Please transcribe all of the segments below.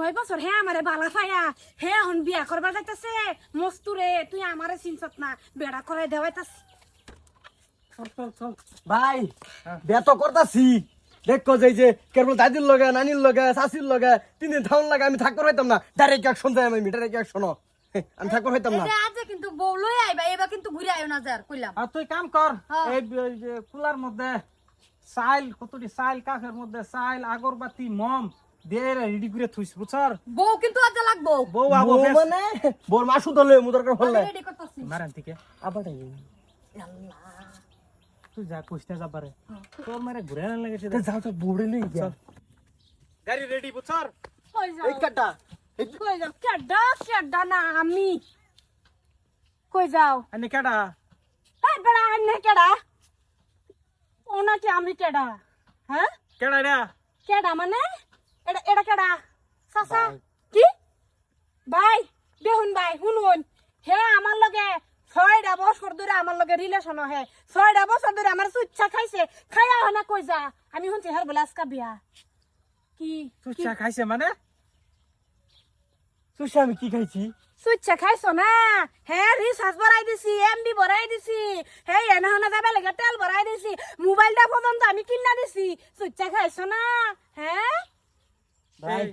ছয় বছর হে আমারে বালা ফায়া। হে হন বিয়া করবার যাইতাছে। মস্তুরে তুই আমারে চিনছত না। বেড়া করাই চল ভাই বিয়া তো করতাছি। দেখো যে যে কেবল দাদির লগে নানির লগে শাশির লগে তিন দিন থাউন লাগে আমি থাকতে হইতাম না। ডাইরেক্ট অ্যাকশন যাই আমি ডাইরেক্ট অ্যাকশন আমি থাকতে হইতাম না। কিন্তু বউ লই আইবা এবার কিন্তু ঘুরে আইও না যার কইলাম। আর তুই কাম কর হ্যাঁ। এই যে কুলার মধ্যে সাইল কতটি সাইল কাঠের মধ্যে সাইল আগরবাতি মম দিয়ে রেডি করে থুইস বুঝছর? বউ কিন্তু আজ লাগবো। বউ আবো বউ মানে? বোর মাসু দলে মুদর করে ফেললে। রেডি করতেছি। মারেন থেকে আবার তুই যা কইতে যা পারে। তোর মারে ঘুরে না লাগে যাও তো বুড়ে লই গিয়া গাড়ি রেডি বুঝছর? কই যাও। এই কাটা এই কই যাও। কেডা কেডা না আমি। কই যাও? আনি কেডা এই বেড়া আন্নে কেডা ওনাকে আমি কেডা হ্যাঁ? কেডা রে। কেডা মানে? এটা এটা কেডা? সাসা কি? ভাই দেখুন ভাই শুনুন। হে আমার লগে ছয়টা বছর ধরে আমার লগে রিলেশন হে। ছয়টা বছর ধরে আমার সুচ্ছা খাইছে। খাইয়া হনা কই যা। আমি শুনছি হের বলে আজকা বিয়া। কি চা খাইছে মানে? সুশি আমি কি খাইছি? সুচ্ছা খাইছো না? হে রিচার্জ ভরাই দিছি এমবি ভরাই দিছি। হে এনে হনা যাবে লাগে তেল ভরাই দিছি। মোবাইলটা পর্যন্ত আমি কিনা দিছি। সুচ্ছা খাইছো না? হ্যাঁ ভাই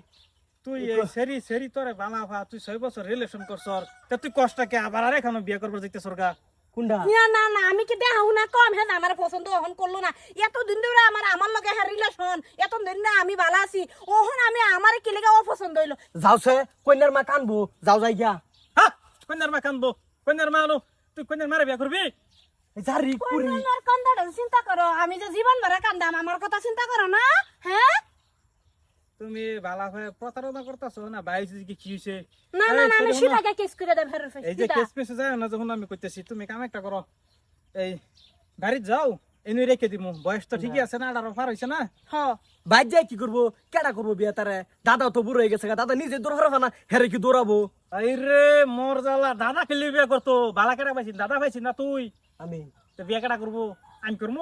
তুই এই সেরি সেরি তোরে বালা ভা তুই ছয় বছর রিলেশন করছর তে তুই কষ্টকে আবার আর এখানে বিয়ে করবার যাইতে সরগা কোনটা না না না আমি কি দেখাও না কম? হ্যাঁ আমার পছন্দ ওহন করল না। এতদিন ধরে আমার আমার লগে হ্যাঁ রিলেশন এত দিন ধরে আমি ভালো আছি ওহন আমি আমার কি লেগে অপছন্দ হইল? যাওছে কন্যার মা কানবো যাও যাই গিয়া। হ্যাঁ কন্যার মা কানবো কন্যার মা আনো তুই কন্যার মারে বিয়ে করবি? কুরি কন্যার কান্দাটা চিন্তা করো আমি যে জীবন ভরে কান্দাম আমার কথা চিন্তা করো না হ্যাঁ? তুমি বালা হয়ে প্রতারণা করতেছো? না বাইশ কি কি হয়েছে না না না আমি। সিটাকে কিস করে দেব ফেরত এই যে কেস পেছে যায় না যখন আমি কইতেছি তুমি কাম একটা করো। এই গাড়ি যাও এনে রেখে দিমু। বয়স তো ঠিকই আছে না আঠারো পার হয়েছে না? হ। বাইর যাই কি করব? কেডা করব বিয়া তারে? দাদা তো বুড়ো হয়ে গেছে গা, দাদা নিজে দৌড়াবে না হেরে কি দৌড়াবো? এই রে মোর জ্বালা দাদা খেলে বিয়ে করতো। বালা কেটা পাইছি দাদা পাইছি না তুই? আমি। তো বিয়ে কেটা করব? আমি করব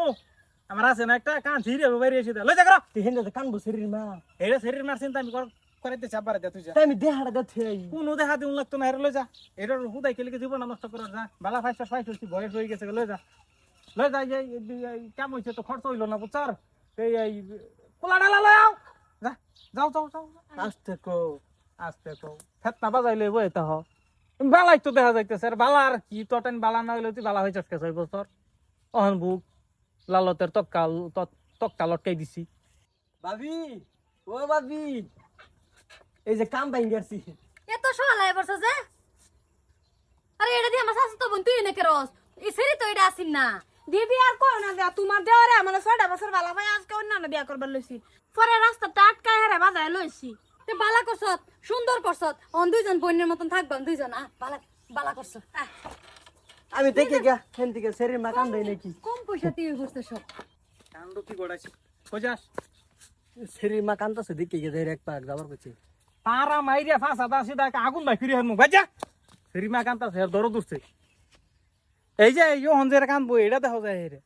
আমার আছে না একটা কান ধীরে বাইরে এসে লই যা করো তুই হেন কানবো শরীর মা। এটা শরীর মার চিন্তা আমি কর- করাইতে চাপারে দে তুই যা। আমি দেহাটা দেখতে কোনো দেখা দিন লাগতো না লই যা। এটার হুদাই খেলে জীবন নষ্ট করার যা। বালা ফাইসটা ফাইস হচ্ছে বয়স হয়ে গেছে লই যা। লই যা এই কেমন হয়েছে তো খরচ হইল না বুঝছার? এই কোলা ডালা লই আও। যা যাও যাও যাও। আসতে কো আস্তে তো ফেত না বাজাইলে বই তা হ। বালাই তো দেখা যাইতেছে আর বালার কি তো বালা না হইলে তুই বালা হয়ে যাচ্ছে ছয় বছর? অহন বুক। লালতের তক্কাল তক্কা লটকাই দিছি। ভাবি ও ভাবি এই যে কাম বাইন গেছি এত আই বসে যে? আরে এটা দিয়ে আমার শাশু তো বোন তুই নাকি রস? এই সেরি তো এটা আসিন না। দিদি আর কো না দেয়া তোমার দেওয়ারে আমার ছয়টা বছর বালা ভাই আজকে অন্যান্য বিয়া করবার লইছি। পরে রাস্তা টাটকায় হেরে বাজায় লইছি। তে বালা করছত সুন্দর করছত। অন দুইজন বোনের মতন থাকবাম দুইজন আহ বালা বালা করছ আহ, আমি দেখে গিয়া হেন থেকে শরীর মা কান দেয় নাকি। কম পয়সা দিয়ে করছে সব। কান্ড কি গড়াইছে? খোঁজাস শ্রী মা কান্দাছে দিকে গিয়ে এক পাক যাবার করছে। তারা মাইরিয়া ফাঁসা দা সিধা আগুন ভাই ফিরে হেন মুখ বাজা। শ্রী মা কান্তা সে দরদ উঠছে। এই যে ইয়ো হঞ্জের কান বই এটা দেখা যায় রে